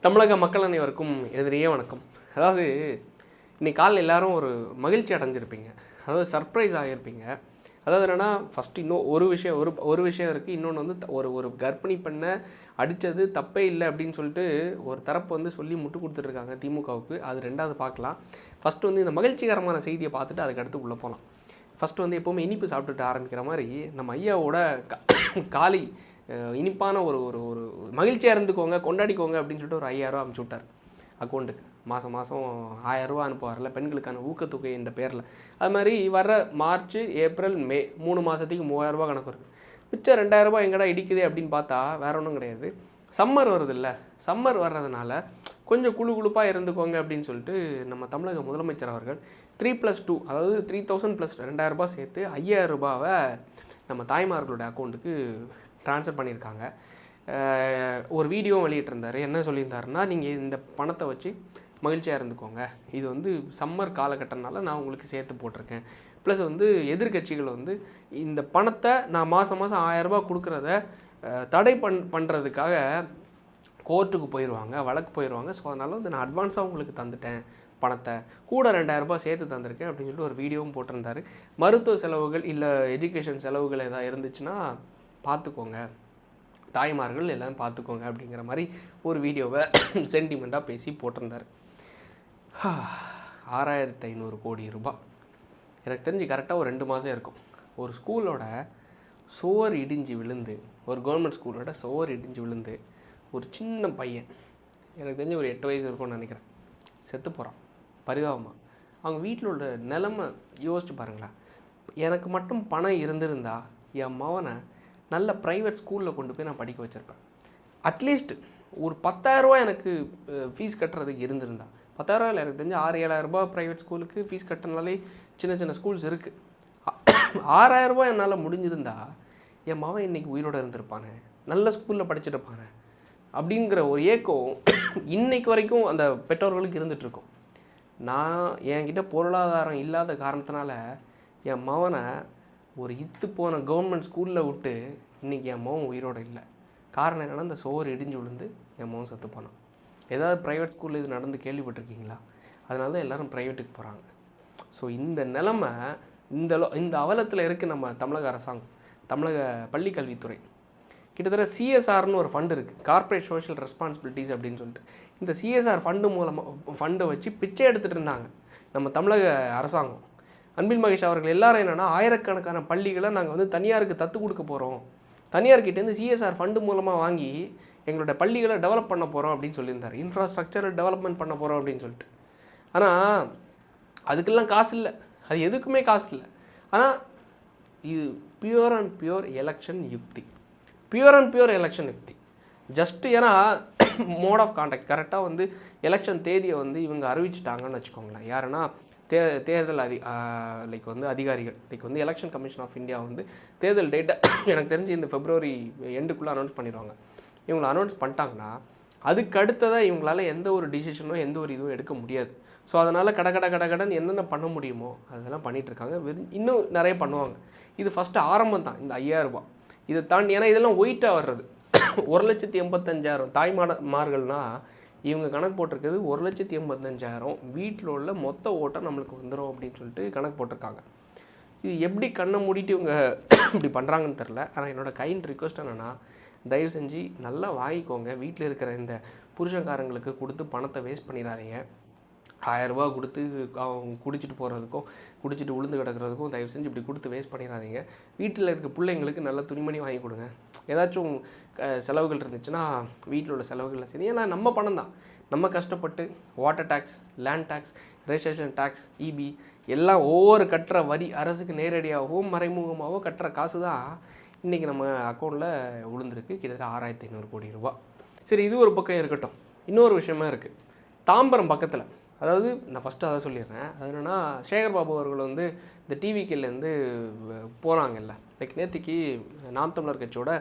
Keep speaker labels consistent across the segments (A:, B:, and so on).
A: தமிழக மக்கள் அனைவருக்கும் எதிரியே வணக்கம். அதாவது இன்னைக்கு காலைல எல்லாரும் ஒரு மகிழ்ச்சி அடைஞ்சிருப்பீங்க. அதாவது சர்ப்ரைஸ் ஆகியிருப்பீங்க அதாவது என்னென்னா ஃபஸ்ட்டு இன்னும் ஒரு விஷயம் ஒரு ஒரு விஷயம் இருக்குது இன்னொன்று வந்து ஒரு ஒரு கர்ப்பிணி பெண்ணை அடித்தது தப்பே இல்லை அப்படின்னு சொல்லிட்டு ஒரு தரப்பு வந்து சொல்லி முட்டு கொடுத்துட்ருக்காங்க திமுகவுக்கு. அது ரெண்டாவது பார்க்கலாம். ஃபஸ்ட்டு வந்து இந்த மகிழ்ச்சிகரமான செய்தியை பார்த்துட்டு அதுக்கு அடுத்து உள்ளே போகலாம் ஃபஸ்ட்டு வந்து எப்போவுமே இனிப்பு சாப்பிட்டுட்டு ஆரம்பிக்கிற மாதிரி நம்ம ஐயாவோட கா- காலி இனிப்பான ஒரு ஒரு ஒரு மகிழ்ச்சியாக இருந்துக்கோங்க கொண்டாடிக்கோங்க அப்படின்னு சொல்லிட்டு ஒரு ஐயாயிரம் அமுச்சு விட்டார் அக்கௌண்ட்டுக்கு. மாதம் மாதம் ஆயரூவா அனுப்புவார்ல பெண்களுக்கான ஊக்கத்தொகை என்ற பேரில். அது மாதிரி வர மார்ச் ஏப்ரல் மே மூணு மாதத்துக்கு மூவாயிரரூபா கணக்கு வருது. மிச்சம் ரெண்டாயிரரூபா எங்கடா இடிக்குது அப்படின்னு பார்த்தா வேற ஒன்றும் கிடையாது. சம்மர் வருது இல்லை சம்மர் வர்றதுனால கொஞ்சம் குழு குழுப்பாக இருந்துக்கோங்க அப்படின்னு சொல்லிட்டு நம்ம தமிழக முதலமைச்சர் அவர்கள் த்ரீ ப்ளஸ் டூ அதாவது த்ரீ தௌசண்ட் ப்ளஸ் ரெண்டாயிரரூபா சேர்த்து ஐயாயிரரூபாவை நம்ம தாய்மார்களுடைய அக்கௌண்ட்டுக்கு ட்ரான்ஸ்ஃபர் பண்ணியிருக்காங்க. ஒரு வீடியோ வெளியிட்டிருந்தார். என்ன சொல்லியிருந்தாருன்னா நீங்கள் இந்த பணத்தை வச்சு மகிழ்ச்சியாக இருந்துக்கோங்க. இது வந்து சம்மர் காலகட்டம்னால நான் உங்களுக்கு சேர்த்து போட்டிருக்கேன். ப்ளஸ் வந்து எதிர்க்கட்சிகள் வந்து இந்த பணத்தை நான் மாதம் மாதம் ஆயரரூபா கொடுக்குறத தடை பண் பண்ணுறதுக்காக கோர்ட்டுக்கு போயிடுவாங்க வழக்கு போயிடுவாங்க ஸோ அதனால் வந்து நான் அட்வான்ஸாக உங்களுக்கு தந்துட்டேன் பணத்தை. கூட ரெண்டாயிரரூபா சேர்த்து தந்திருக்கேன் அப்படின்னு சொல்லிட்டு ஒரு வீடியோவும் போட்டிருந்தாரு. மருத்துவ செலவுகள் இல்லை எஜுகேஷன் செலவுகள் ஏதாவது இருந்துச்சுன்னா பார்த்துக்கோங்க. தாய்மார்கள் எல்லாம் பார்த்துக்கோங்க அப்படிங்கிற மாதிரி ஒரு வீடியோவை சென்டிமெண்ட்டாக பேசி போட்டிருந்தார். ஆறாயிரத்து ஐநூறு கோடி ரூபாய். எனக்கு தெரிஞ்சு கரெக்டாக ஒரு ரெண்டு மாதம் இருக்கும். ஒரு ஸ்கூலோட சுவர் இடிஞ்சு விழுந்து ஒரு கவர்மெண்ட் ஸ்கூலோட சுவர் இடிஞ்சு விழுந்து ஒரு சின்ன பையன் எனக்கு தெரிஞ்சு ஒரு எட்டு வயசு இருக்கும்னு நினைக்கிறேன் செத்து போகிறான் பரிதாபமாக அவங்க வீட்டில் உள்ள நிலமை யோசிச்சு பாருங்களேன். எனக்கு மட்டும் பணம் இருந்திருந்தா என் மவனை நல்ல ப்ரைவேட் ஸ்கூலில் கொண்டு போய் நான் படிக்க வச்சுருப்பேன். அட்லீஸ்ட் ஒரு 10000 எனக்கு ஃபீஸ் கட்டுறதுக்கு இருந்திருந்தா. 10000 இல்லை எனக்கு தெரிஞ்சு ஆறு ஏழாயிரம் ரூபாய் ப்ரைவேட் ஸ்கூலுக்கு ஃபீஸ் கட்டினாலே சின்ன சின்ன ஸ்கூல்ஸ் இருக்குது ஆறாயிரம் ரூபாய் என்னால் முடிஞ்சிருந்தா என் மகன் இன்றைக்கி உயிரோட இருந்திருப்பானே. நல்ல ஸ்கூலில் படிச்சிருப்பானே அப்படிங்கிற ஒரு ஏக்கம் இன்னைக்கு வரைக்கும் அந்த பெற்றோர்களுக்கு இருந்துகிட்ருக்கும் நான் என்கிட்ட பொருளாதாரம் இல்லாத காரணத்தினால என் மவனை ஒரு இத்து போன கவர்மெண்ட் ஸ்கூலில் விட்டு இன்றைக்கி என் மகன் உயிரோடு இல்லை. காரணம் என்னென்னா இந்த சோறு இடிஞ்சு விழுந்து என் மகன் செத்து போனான். ஏதாவது ப்ரைவேட் ஸ்கூலில் இது நடந்து கேள்விப்பட்டிருக்கீங்களா? அதனால தான் எல்லோரும் ப்ரைவேட்டுக்கு போகிறாங்க ஸோ இந்த நிலமை இந்த அளவு- இந்த அவலத்தில் இருக்குது நம்ம தமிழக அரசாங்கம். தமிழக பள்ளி கல்வித்துறை. கிட்டத்தட்ட சிஎஸ்ஆர்னு ஒரு ஃபண்டு இருக்குது கார்ப்பரேட் சோஷியல் ரெஸ்பான்சிபிலிட்டிஸ் அப்படின்னு சொல்லிட்டு. இந்த சிஎஸ்ஆர் ஃபண்டு மூலமாக ஃபண்டை வச்சு பிச்சை எடுத்துகிட்டு இருந்தாங்க நம்ம தமிழக அரசாங்கம். அன்பில் மகேஷ் அவர்கள் எல்லாரும் என்னென்னா ஆயிரக்கணக்கான பள்ளிகளை நாங்கள் வந்து தனியாருக்கு தத்து கொடுக்க போகிறோம் தனியார்கிட்டேருந்து சிஎஸ்ஆர் ஃபண்டு மூலமாக வாங்கி எங்களோட பள்ளிகளை டெவலப் பண்ண போகிறோம் அப்படின்னு சொல்லியிருந்தார். இன்ஃப்ராஸ்ட்ரக்சர் டெவலப்மெண்ட் பண்ண போகிறோம் அப்படின்னு சொல்லிட்டு. ஆனால் அதுக்கெல்லாம் காசு இல்லை. அது எதுக்குமே காசு இல்லை. ஆனால் இது பியூர் அண்ட் பியூர் எலெக்ஷன் யுக்தி. பியூர் அண்ட் பியூர் எலெக்ஷன் யுக்தி. ஜஸ்ட் ஏன்னா மோட் ஆஃப் கான்டாக்ட் கரெக்டாக வந்து எலெக்ஷன் தேதியை வந்து இவங்க அறிவிச்சிட்டாங்கன்னு வச்சுக்கோங்களேன். யாருன்னா தே தேர்தல் அதி லைக் வந்து அதிகாரிகள் லைக் வந்து எலெக்ஷன் கமிஷன் ஆஃப் இந்தியா வந்து தேர்தல் டேட்டை எனக்கு தெரிஞ்சு இந்த ஃபெப்ரவரி எண்டுக்குள்ளே அனௌன்ஸ் பண்ணிடுவாங்க. இவங்களை அனௌன்ஸ் பண்ணிட்டாங்கன்னா அதுக்கு அடுத்ததாக இவங்களால எந்த ஒரு டிசிஷனோ எந்த ஒரு இதுவும் எடுக்க முடியாது. ஸோ அதனால் கட கட கட கடன் என்னென்ன பண்ண முடியுமோ அதெல்லாம் பண்ணிகிட்ருக்காங்க இன்னும் நிறைய பண்ணுவாங்க. இது ஃபஸ்ட்டு ஆரம்பம் தான் இந்த ஐயாயிரரூபா இதை தாண்டி ஏன்னா இதெல்லாம் ஒயிட்டாக வர்றது. ஒரு லட்சத்தி எண்பத்தஞ்சாயிரம் தாய்மான மார்கள்னால் இவங்க கணக்கு போட்டிருக்கிறது ஒரு லட்சத்தி எண்பத்தஞ்சாயிரம். வீட்டில் உள்ள மொத்த ஓட்டம் நம்மளுக்கு வந்துடும் அப்படின்னு சொல்லிட்டு கணக்கு போட்டிருக்காங்க. இது எப்படி கண்ணை மூடிட்டு இவங்க இப்படி பண்ணுறாங்கன்னு தெரில ஆனால் என்னோடய கைண்ட் ரிக்வஸ்ட் என்னென்னா தயவு செஞ்சு நல்லா வாங்கிக்கோங்க. வீட்டில் இருக்கிற இந்த புருஷன்காரங்களுக்கு கொடுத்து பணத்தை வேஸ்ட் பண்ணிடாதீங்க. ஆயிரம் கொடுத்து அவங்க குடிச்சிட்டு போகிறதுக்கும் குடிச்சிட்டு உளுந்து கிடக்கிறதுக்கும் தயவு செஞ்சு இப்படி கொடுத்து வேஸ்ட் பண்ணிடாதீங்க வீட்டில் இருக்க பிள்ளைங்களுக்கு நல்ல துணிமணி வாங்கி கொடுங்க. ஏதாச்சும் செலவுகள் இருந்துச்சுன்னா வீட்டில் உள்ள செலவுகள் சரி ஏன்னா நம்ம பணம் தான். நம்ம கஷ்டப்பட்டு water tax land tax registration tax EB எல்லாம் ஒவ்வொரு கட்டுற வரி அரசுக்கு நேரடியாகவும் மறைமுகமாகவோ கட்டுற காசு தான் இன்றைக்கி நம்ம அக்கௌண்ட்டில் விழுந்திருக்கு கிட்டத்தட்ட ஆறாயிரத்தி ஐநூறு கோடி ரூபா. சரி இது ஒரு பக்கம் இருக்கட்டும். இன்னொரு விஷயமா இருக்குது தாம்பரம் பக்கத்தில் அதாவது நான் ஃபஸ்ட்டு அதை சொல்லிடுறேன். அது என்னென்னா சேகர் பாபு அவர்கள் வந்து இந்த டிவிக்கிலேருந்து போகிறாங்கல்ல லைக் நேற்றுக்கு நாம் தமிழர் கட்சியோட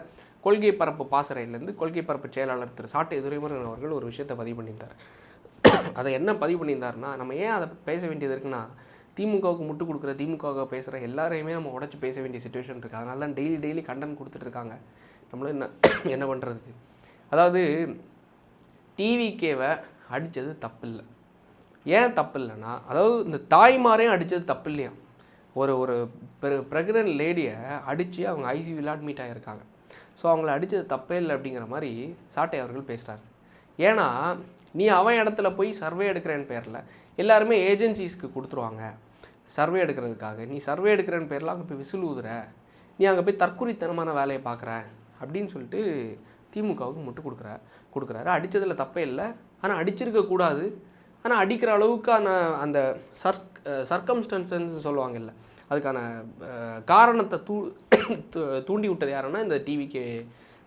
A: கொள்கை பரப்பு பாசறையிலேருந்து கொள்கை பரப்பு செயலாளர் திரு சாட்டை துரைமுருகன் அவர்கள் ஒரு விஷயத்தை பதிவு பண்ணியிருந்தார். அதை என்ன பதிவு பண்ணியிருந்தாருன்னா நம்ம ஏன் அதை பேச வேண்டியது இருக்குன்னா திமுகவுக்கு முட்டு கொடுக்குற திமுகவுக்கு பேசுகிற எல்லாரையுமே நம்ம உடச்சி பேச வேண்டிய சுச்சுவேஷன் இருக்குது அதனால தான் டெய்லி டெய்லி கண்டன் கொடுத்துட்ருக்காங்க நம்மளும் என்ன என்ன பண்ணுறதுக்கு அதாவது டிவிகேவை அடித்தது தப்பு இல்லை ஏன் தப்பு இல்லைன்னா அதாவது இந்த தாய்மாரையும் அடித்தது தப்பு இல்லையா ஒரு ஒரு ப்ரெக்னென்ட் லேடியை அடித்து அவங்க ஐசியூவில் அட்மிட் ஆகியிருக்காங்க ஸோ அவங்கள அடித்தது தப்பே இல்லை அப்படிங்கிற மாதிரி சாட்டை அவர்கள் பேசுகிறாரு ஏன்னா நீ அவன் இடத்துல போய் சர்வே எடுக்கிறேன்னு பேரில் எல்லாருமே ஏஜென்சிஸ்க்கு கொடுத்துருவாங்க. சர்வே எடுக்கிறதுக்காக. நீ சர்வே எடுக்கிறேன்னு பேரில் அங்கே போய் விசில் ஊதுற. நீ அங்கே போய் தற்குறித்தனமான வேலையை பார்க்குற. அப்படின்னு சொல்லிட்டு திமுகவுக்கு முட்டு கொடுக்குற கொடுக்குறாரு. அடித்ததில் தப்பே இல்லை. ஆனால் அடிச்சிருக்க கூடாது. ஆனால் அடிக்கிற அளவுக்கான அந்த சர்க் சர்க்கம்ஸ்டன்சன்ஸ் சொல்லுவாங்கல்ல அதுக்கான காரணத்தை தூ தூண்டி விட்டது யாருன்னா இந்த டிவிக்கு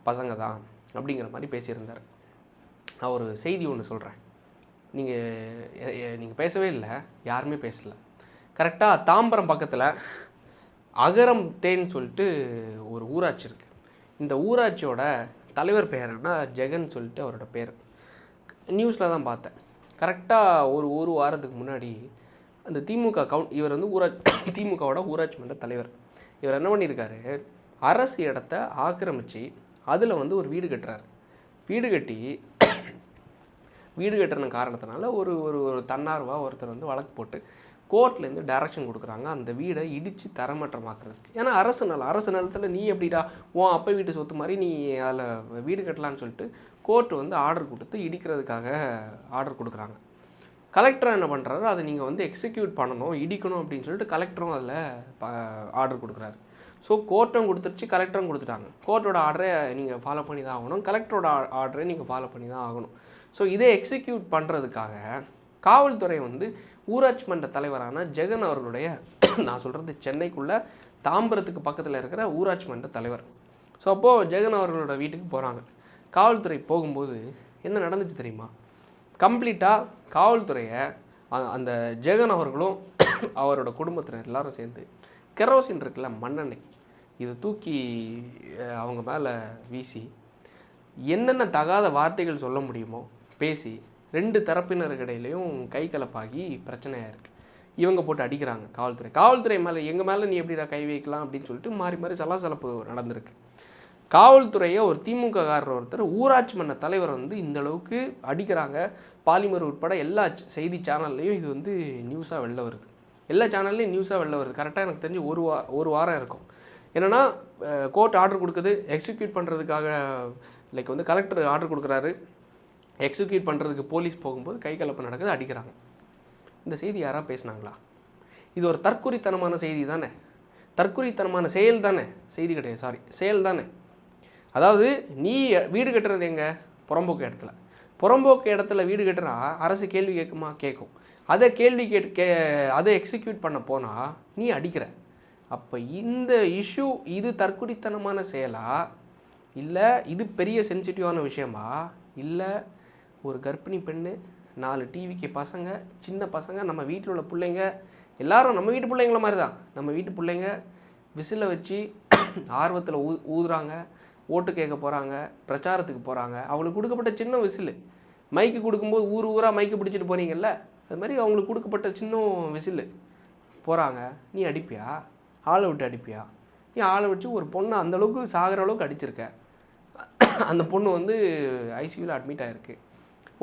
A: பசங்க தான் அப்படிங்கிற மாதிரி பேசியிருந்தார். நான் ஒரு செய்தி ஒன்று சொல்கிறேன் நீங்கள் நீங்கள் பேசவே இல்லை யாருமே பேசலை. கரெக்டாக தாம்பரம் பக்கத்தில் அகரம் தேன்னு சொல்லிட்டு ஒரு ஊராட்சி இருக்குது இந்த ஊராட்சியோட தலைவர் பேர் என்ன ஜெகன் சொல்லிட்டு அவரோட பேர். நியூஸில் தான் பார்த்தேன். கரெக்டாக ஒரு ஒரு வாரத்துக்கு முன்னாடி அந்த திமுக கவுன் இவர் வந்து ஊராட்சி திமுகவோட ஊராட்சி மன்ற தலைவர். இவர் என்ன பண்ணியிருக்காரு? அரசு இடத்த ஆக்கிரமித்து அதில் வந்து ஒரு வீடு கட்டுறாரு. வீடு கட்டி வீடு கட்டுறன காரணத்தினால ஒரு ஒரு ஒரு தன்னார்வா ஒருத்தர் வந்து வழக்கு போட்டு கோர்ட்லேருந்து டைரக்ஷன் கொடுக்குறாங்க. அந்த வீடை இடித்து தரமற்றமாக்குறதுக்கு. ஏன்னா அரசு நிலம் அரசு நிலத்தில் நீ எப்படிடா உன் அப்போ வீட்டு சொத்து மாதிரி நீ அதில் வீடு கட்டலான்னு சொல்லிட்டு கோர்ட் வந்து ஆர்டர் கொடுத்து இடிக்கிறதுக்காக ஆர்டர் கொடுக்குறாங்க. கலெக்டர் என்ன பண்ணுறாரு அதை நீங்கள் வந்து எக்ஸிக்யூட் பண்ணணும் இடிக்கணும் அப்படின்னு சொல்லிட்டு கலெக்டரும் அதில் ஆர்டர் கொடுக்குறாரு. ஸோ கோர்ட்டும் கொடுத்துருச்சு கலெக்டரும் கொடுத்துட்டாங்க. கோர்ட்டோட ஆர்டரை நீங்கள் ஃபாலோ பண்ணி தான் ஆகணும். கலெக்டரோட ஆர்டரை நீங்கள் ஃபாலோ பண்ணி தான் ஆகணும். ஸோ இதை எக்ஸிக்யூட் பண்ணுறதுக்காக காவல்துறை வந்து ஊராட்சி மன்ற தலைவரான ஜெகன் அவர்களுடைய நான் சொல்கிறது சென்னைக்குள்ளே தாம்பரத்துக்கு பக்கத்தில் இருக்கிற ஊராட்சி மன்ற தலைவர். ஸோ அப்போது ஜெகன் அவர்களோட வீட்டுக்கு போகிறாங்க காவல்துறை போகும்போது என்ன நடந்துச்சு தெரியுமா? கம்ப்ளீட்டாக காவல்துறையை அ- அந்த ஜெகன் அவர்களும் அவரோட குடும்பத்தினர் எல்லாரும் சேர்ந்து கெரோசின் இருக்குல்ல மண்ணெண்ணெய். இதை தூக்கி அவங்க மேலே வீசி என்னென்ன தகாத வார்த்தைகள் சொல்ல முடியுமோ பேசி ரெண்டு தரப்பினருக்கிடையிலையும் கை கலப்பாகி பிரச்சனையாக இருக்குது இவங்க போட்டு அடிக்கிறாங்க காவல்துறை. காவல்துறை மேலே எங்கள் மேலே நீ எப்படிடா கை வைக்கலாம்? அப்படின்னு சொல்லிட்டு மாறி மாறி சலாசலப்பு நடந்திருக்கு. காவல்துறையை ஒரு திமுககாரர் ஒருத்தர் ஊராட்சி மன்ற தலைவர் வந்து இந்த அளவுக்கு அடிக்கிறாங்க. பாலிமர் உட்பட எல்லா செய்தி சேனல்லையும் இது வந்து நியூஸாக வெளில வருது. எல்லா சேனல்லையும் நியூஸாக வெளில வருது. கரெக்டாக எனக்கு தெரிஞ்சு ஒரு வா ஒரு வாரம் இருக்கும். என்னென்னா கோர்ட் ஆர்டர் கொடுக்குது. எக்ஸிக்யூட் பண்ணுறதுக்காக லைக் வந்து கலெக்டர் ஆர்டர் கொடுக்குறாரு. எக்ஸிக்யூட் பண்ணுறதுக்கு போலீஸ் போகும்போது கை கலப்பு நடக்குது. அடிக்கிறாங்க. இந்த செய்தி யாராவது பேசுனாங்களா? இது ஒரு தற்குறித்தனமான செய்தி தானே? தற்குறித்தனமான செயல் தானே? செய்தி கிடையாது. சாரி செயல் தானே? அதாவது நீ வீடு கட்டுறது எங்கே? புறம்போக்கு இடத்துல. புறம்போக்கு இடத்துல வீடு கட்டுறா அரசு கேள்வி கேட்குமா? கேட்கும். அதை கேள்வி கேட்டு கே அதை எக்ஸிக்யூட் பண்ண போனால் நீ அடிக்கிற. அப்போ இந்த இஷ்யூ இது தற்குறித்தனமான செயலா? இல்லை இது பெரிய சென்சிட்டிவான விஷயமா? இல்லை ஒரு கர்ப்பிணி பெண்ணு நாலு டிவிக்கு பசங்க சின்ன பசங்க நம்ம வீட்டில் உள்ள பிள்ளைங்க எல்லாரும் நம்ம வீட்டு பிள்ளைங்கள மாதிரி தான் நம்ம வீட்டு பிள்ளைங்க விசிலை வச்சு ஆர்வத்தில் ஊ ஊதுறாங்க. ஓட்டு கேட்க போகிறாங்க பிரச்சாரத்துக்கு போகிறாங்க அவங்களுக்கு கொடுக்கப்பட்ட சின்ன விசில். மைக்கு கொடுக்கும்போது ஊர் ஊராக மைக்கு பிடிச்சிட்டு போனீங்கல்ல? அது மாதிரி அவங்களுக்கு கொடுக்கப்பட்ட சின்ன விசில். போகிறாங்க நீ அடிப்பியா? ஆளை விட்டு அடிப்பியா? நீ ஆளை வச்சு ஒரு பொண்ணை அந்தளவுக்கு சாகிற அளவுக்கு அடிச்சிருக்க. அந்த பொண்ணு வந்து ஐசியூவில் அட்மிட் ஆகிருக்கு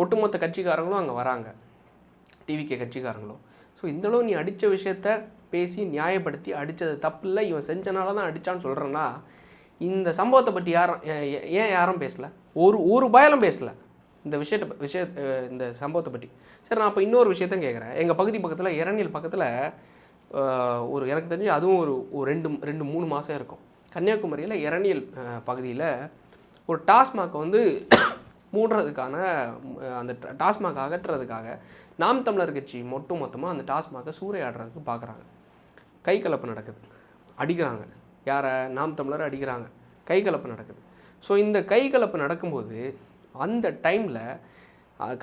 A: ஒட்டுமொத்த கட்சிக்காரங்களும் அங்கே வராங்க. டிவிகே கட்சிக்காரங்களும். ஸோ இந்தளவு நீ அடித்த விஷயத்த பேசி நியாயப்படுத்தி அடித்தது தப்பு இல்லை இவன் செஞ்சனால தான் அடித்தான்னு சொல்கிறேன்னா இந்த சம்பவத்தை பற்றி யாரும் ஏன் யாரும் பேசல? ஒரு ஒரு பயலும் பேசல. இந்த விஷயத்தை விஷய இந்த சம்பவத்தை பற்றி சரி நான் அப்போ இன்னொரு விஷயத்தையும் கேட்குறேன் எங்கள் பகுதி பக்கத்தில் இரணியல் பக்கத்தில் ஒரு எனக்கு தெரிஞ்சு அதுவும் ஒரு ஒரு ரெண்டு ரெண்டு மூணு மாதம் இருக்கும். கன்னியாகுமரியில் இரணியல் பகுதியில் ஒரு டாஸ்மாக் வந்து மூடுறதுக்கான அந்த டா- டாஸ்மாக் அகற்றுறதுக்காக நாம் தமிழர் கட்சி மொட்டு மொத்தமாக அந்த டாஸ்மாகை சூறையாடுறதுக்கு பார்க்குறாங்க கை கலப்பு நடக்குது. அடிக்கிறாங்க. யாரை? நாம் தமிழர் அடிக்கிறாங்க. கை கலப்பு நடக்குது. ஸோ இந்த கை கலப்பு நடக்கும்போது அந்த டைமில்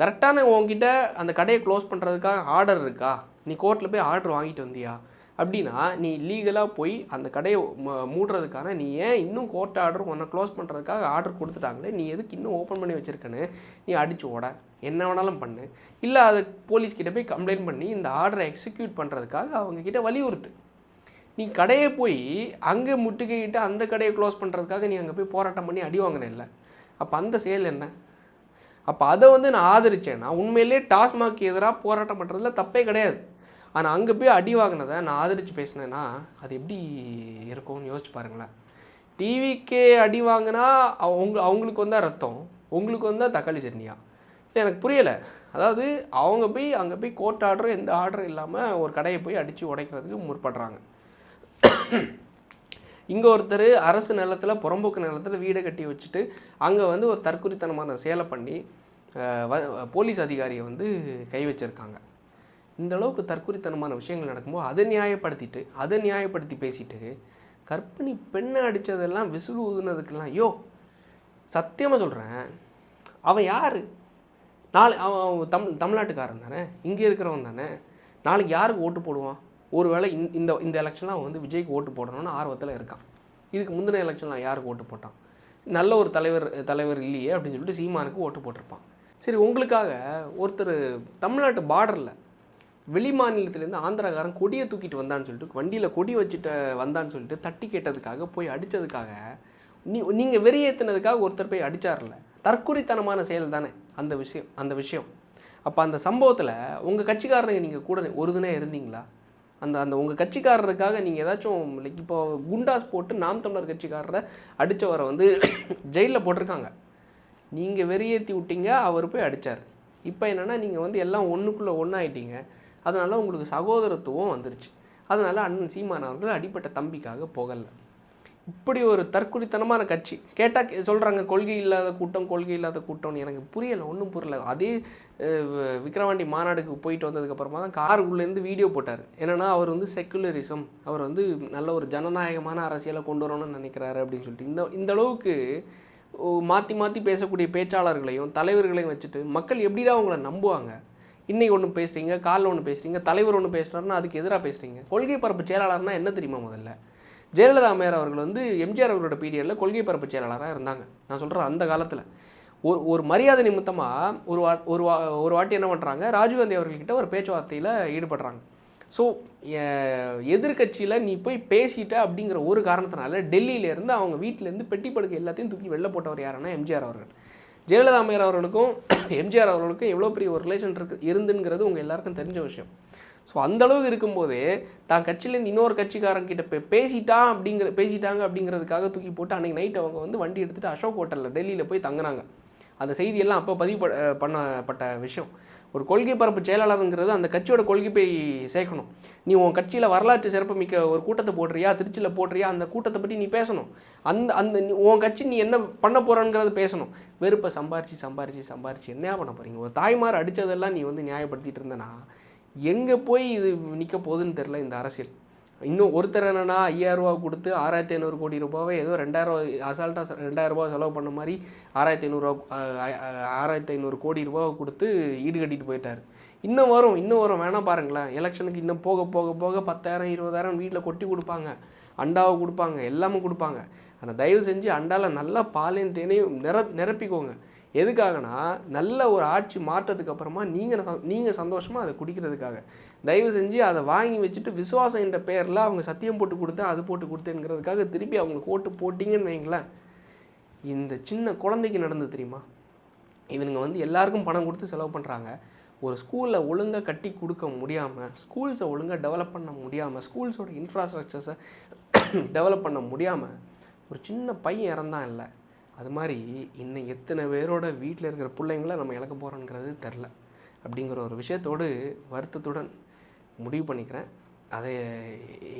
A: கரெக்டான உன்கிட்ட அந்த கடையை க்ளோஸ் பண்ணுறதுக்காக ஆர்டர் இருக்கா? நீ கோர்ட்டில் போய் ஆர்டர் வாங்கிட்டு வந்தியா? அப்படின்னா நீ லீகலாக போய் அந்த கடையை மூடுறதுக்கான நீ ஏன் இன்னும் கோர்ட் ஆர்டர் உன்னை க்ளோஸ் பண்ணுறதுக்காக ஆர்டர் கொடுத்துட்டாங்களே? நீ எதுக்கு இன்னும் ஓப்பன் பண்ணி வச்சுருக்கன்னு நீ அடிச்சு ஓட. என்ன வேணாலும் பண்ணு. இல்லை அது போலீஸ்கிட்ட போய் கம்ப்ளைண்ட் பண்ணி இந்த ஆர்டரை எக்ஸிக்யூட் பண்ணுறதுக்காக அவங்கக்கிட்ட வலியுறுத்து. நீ கடையை போய் அங்கே முட்டுக்கிட்டு அந்த கடையை க்ளோஸ் பண்ணுறதுக்காக நீ அங்கே போய் போராட்டம் பண்ணி அடி வாங்கின இல்லை. அப்போ அந்த செயல் என்ன? அப்போ அதை வந்து நான் ஆதரித்தேன்னா உண்மையிலே டாஸ்மாக் எதிராக போராட்டம் பண்ணுறதுல தப்பே கிடையாது. ஆனால் அங்கே போய் அடி வாங்கினதை நான் ஆதரித்து பேசினேன்னா அது எப்படி இருக்கும்னு யோசிச்சு பாருங்களேன். டிவிக்கே அடி வாங்கினா அவங்க அவங்களுக்கு வந்தால் ரத்தம் உங்களுக்கு வந்தால் தக்காளி சட்னியா? இல்லை எனக்கு புரியலை. அதாவது அவங்க போய் அங்கே போய் கோர்ட் ஆர்டரும் எந்த ஆர்டரும் இல்லாமல் ஒரு கடையை போய் அடித்து உடைக்கிறதுக்கு முற்படுறாங்க. இங்கே ஒருத்தர் அரசு நிலத்தில் புறம்போக்கு நிலத்தில் வீடை கட்டி வச்சுட்டு அங்கே வந்து ஒரு தற்குறித்தனமான சேலை பண்ணி வ- போலீஸ் அதிகாரியை வந்து கை வச்சிருக்காங்க. இந்த அளவுக்கு தற்குறித்தனமான விஷயங்கள் நடக்கும்போது அதை நியாயப்படுத்திட்டு அதை நியாயப்படுத்தி பேசிட்டு கற்பிணி பெண்ணை அடித்ததெல்லாம் விசில் ஊதுனதுக்கெல்லாம் யோ சத்தியமாக சொல்கிறேன் அவன் யார்? நாளை அவன் அவன் தமிழ் தமிழ்நாட்டுக்காரன் தானே இங்கே இருக்கிறவன் தானே நாளைக்கு யாருக்கு ஓட்டு போடுவான்? ஒருவேளை இந்த இந்த இந்த எலெக்ஷனில் அவன் வந்து விஜய்க்கு ஓட்டு போடணும்னு ஆர்வத்தில் இருக்கான். இதுக்கு முந்தின எலெக்ஷனில் யாருக்கு ஓட்டு போட்டான்? நல்ல ஒரு தலைவர் தலைவர் இல்லையே அப்படின்னு சொல்லிட்டு சீமானுக்கு ஓட்டு போட்டிருப்பான். சரி உங்களுக்காக ஒருத்தர் தமிழ்நாட்டு பார்டரில் வெளி மாநிலத்திலேருந்து ஆந்திராக்காரன் கொடியை தூக்கிட்டு வந்தான்னு சொல்லிட்டு வண்டியில் கொடி வச்சுட்டு வந்தான்னு சொல்லிட்டு தட்டி கேட்டதுக்காக போய் அடித்ததுக்காக நீ நீங்கள் வெறியேற்றினதுக்காக ஒருத்தர் போய் அடித்தார்ல தற்குறித்தனமான செயல் தானே அந்த விஷயம் அந்த விஷயம். அப்போ அந்த சம்பவத்தில் உங்கள் கட்சிக்காரனை நீங்கள் கூட ஒரு தினம் இருந்தீங்களா? அந்த அந்த உங்கள் கட்சிக்காரருக்காக நீங்கள் ஏதாச்சும் லைக் இப்போ குண்டாஸ் போட்டு நாம் தமிழர் கட்சிக்காரரை அடித்தவரை வந்து ஜெயிலில் போட்டிருக்காங்க. நீங்கள் வெறியேற்றி விட்டீங்க அவர் போய் அடித்தார் இப்போ என்னென்னா நீங்கள் வந்து எல்லாம் ஒன்றுக்குள்ளே ஒன்றாயிட்டீங்க அதனால் உங்களுக்கு சகோதரத்துவம் வந்துருச்சு. அதனால் அண்ணன் சீமான் அவர்கள் அடிப்பட்ட தம்பிக்காக போகலை. இப்படி ஒரு தற்குறித்தனமான கட்சி. கேட்டால் சொல்கிறாங்க கொள்கை இல்லாத கூட்டம் கொள்கை இல்லாத கூட்டம்னு. எனக்கு புரியலை ஒன்றும் புரியல. அதே விக்ரவாண்டி வி- விக்கிரவாண்டி மாநாடுக்கு போயிட்டு வந்ததுக்கப்புறமா தான் கார் உள்ளேருந்து வீடியோ போட்டார். என்னன்னா அவர் வந்து செக்குலரிசம் அவர் வந்து நல்ல ஒரு ஜனநாயகமான அரசியலை கொண்டு வரணும்னு நினைக்கிறாரு அப்படின்னு சொல்லிட்டு. இந்த இந்த அளவுக்கு மாற்றி மாற்றி பேசக்கூடிய பேச்சாளர்களையும் தலைவர்களையும் வச்சுட்டு மக்கள் எப்படிடா அவங்கள நம்புவாங்க? இன்றைக்கி ஒன்று பேசுகிறீங்க காலில் ஒன்று பேசுகிறீங்க தலைவர் ஒன்று பேசுகிறாருன்னா அதுக்கு எதிராக பேசுகிறீங்க கொள்கை பரப்பு செயலாளர்னா என்ன தெரியுமா முதல்ல? ஜெயலலிதா அம்மையார் அவர்கள் வந்து எம்ஜிஆர் அவர்களோட பீரியடில் கொள்கை பரப்பு செயலாளராக இருந்தாங்க. நான் சொல்கிறேன் அந்த காலத்தில். ஒரு ஒரு மரியாதை நிமித்தமாக ஒரு வா ஒரு வா ஒரு வாட்டி என்ன பண்ணுறாங்க ராஜீவ்காந்தி அவர்கள்கிட்ட ஒரு பேச்சுவார்த்தையில் ஈடுபடுறாங்க. ஸோ எதிர்கட்சியில் நீ போய் பேசிட்ட அப்படிங்கிற ஒரு காரணத்தினால டெல்லியிலேருந்து அவங்க வீட்டிலேருந்து பெட்டி படுக்கை எல்லாத்தையும் தூக்கி வெளில போட்டவர் யாருன்னா எம்ஜிஆர் அவர்கள். ஜெயலலிதா அம்மையார் அவர்களுக்கும் எம்ஜிஆர் அவர்களுக்கும் எவ்வளோ பெரிய ஒரு ரிலேஷன் இருக்கு இருந்துங்கிறது உங்கள் எல்லாருக்கும் தெரிஞ்ச விஷயம். ஸோ அந்த அளவுக்கு இருக்கும்போதே தான் கட்சியிலேருந்து இன்னொரு கட்சிக்காரன் கிட்ட பே பேசிட்டான் அப்படிங்கிற பேசிட்டாங்க அப்படிங்கிறதுக்காக தூக்கி போட்டு அன்றைக்கி நைட் அவங்க வந்து வண்டி எடுத்துகிட்டு அசோக் ஹோட்டலில் டெல்லியில் போய் தங்கினாங்க. அந்த செய்தியெல்லாம் அப்போ பதிவு பண்ணப்பட்ட விஷயம். ஒரு கொள்கை பரப்பு செயலாளருங்கிறது அந்த கட்சியோட கொள்கை போய் சேர்க்கணும். நீ உன் கட்சியில் வரலாற்று சிறப்புமிக்க ஒரு கூட்டத்தை போடுறியா திருச்சியில் போடுறியா அந்த கூட்டத்தை பற்றி நீ பேசணும். அந்த அந்த நீ- உன் கட்சி நீ என்ன பண்ண போகிறங்கிறத பேசணும். வெறுப்பை சம்பாரிச்சு சம்பாரிச்சு சம்பாரிச்சு என்ன பண்ண போகிறீங்க ஒரு தாய்மார் அடித்ததெல்லாம் நீ வந்து நியாயப்படுத்திட்டு இருந்தனா எங்கே போய் இது நிற்க போகுதுன்னு தெரில இந்த அரசியல். இன்னும் ஒருத்தர் என்னன்னா ஐயாயிரம் ரூபா கொடுத்து ஆறாயிரத்தி ஐநூறு கோடி ரூபாவை ஏதோ ரெண்டாயிரம் அசால்ட்டாக ரெண்டாயிரரூபா செலவு பண்ண மாதிரி ஆறாயிரத்தி ஐநூறுரூவா ஆறாயிரத்தி ஐநூறு கோடி ரூபாவை கொடுத்து ஈடு கட்டிட்டு போயிட்டார். இன்னும் வரும் இன்னும் வரும். வேணாம் பாருங்களேன். எலெக்ஷனுக்கு இன்னும் போக போக போக பத்தாயிரம் இருபதாயிரம் வீட்டில் கொட்டி கொடுப்பாங்க. அண்டாவை கொடுப்பாங்க எல்லாமே கொடுப்பாங்க. ஆனால் தயவு செஞ்சு அண்டாவில் நல்லா பாலையும் தேனையும் நிர நிரப்பிக்கோங்க. எதுக்காகனா நல்ல ஒரு ஆட்சி மாற்றத்துக்கு அப்புறமா நீங்கள் நீங்கள் சந்தோஷமாக அதை குடிக்கிறதுக்காக. தயவு செஞ்சு அதை வாங்கி வச்சுட்டு விசுவாசம் என்ற பெயரில் அவங்க சத்தியம் போட்டு கொடுத்தேன் அது போட்டு கொடுத்தேங்கிறதுக்காக திருப்பி அவங்களுக்கு ஓட்டு போட்டிங்கன்னு வைங்களேன். இந்த சின்ன குழந்தைக்கு நடந்தது தெரியுமா? இவனுங்க வந்து எல்லாருக்கும் பணம் கொடுத்து செலவு பண்ணுறாங்க ஒரு ஸ்கூலில் ஒழுங்காக கட்டி கொடுக்க முடியாமல் ஸ்கூல்ஸை ஒழுங்காக டெவலப் பண்ண முடியாமல் ஸ்கூல்ஸோட இன்ஃப்ராஸ்ட்ரக்சர்ஸை டெவலப் பண்ண முடியாமல் ஒரு சின்ன பையன் இறந்தான் இல்லை. அது மாதிரி இன்னும் எத்தனை பேரோட வீட்டில் இருக்கிற பிள்ளைங்கள நம்ம இழக்க போகிறோங்கிறது தெரில அப்படிங்கிற ஒரு விஷயத்தோடு வருத்தத்துடன் முடிவு பண்ணிக்கிறேன். அதை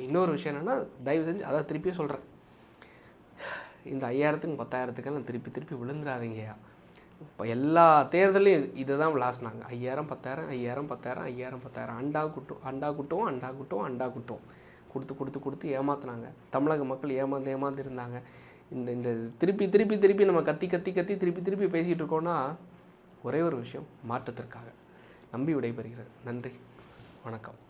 A: இன்னொரு விஷயம் என்னென்னா தயவு செஞ்சு அதான் திருப்பியும் சொல்கிறேன் இந்த ஐயாயிரத்துக்கும் பத்தாயிரத்துக்கெல்லாம் திருப்பி திருப்பி விழுந்துடாதீங்கயா இப்போ எல்லா தேர்தலையும் இதை தான் விளாசினாங்க ஐயாயிரம் பத்தாயிரம் ஐயாயிரம் பத்தாயிரம் ஐயாயிரம் பத்தாயிரம். அண்டா குட்டும் அண்டா குட்டும் அண்டா குட்டும் அண்டா குட்டும் கொடுத்து கொடுத்து கொடுத்து ஏமாத்துனாங்க. தமிழக மக்கள் ஏமாந்து ஏமாந்து இருந்தாங்க. இந்த இந்த திருப்பி திருப்பி திருப்பி நம்ம கத்தி கத்தி கத்தி திருப்பி திருப்பி பேசிகிட்டு இருக்கோன்னா ஒரே ஒரு விஷயம் மாற்றத்திற்காக. நம்பி விடைபெறுகிறேன். நன்றி. வணக்கம்.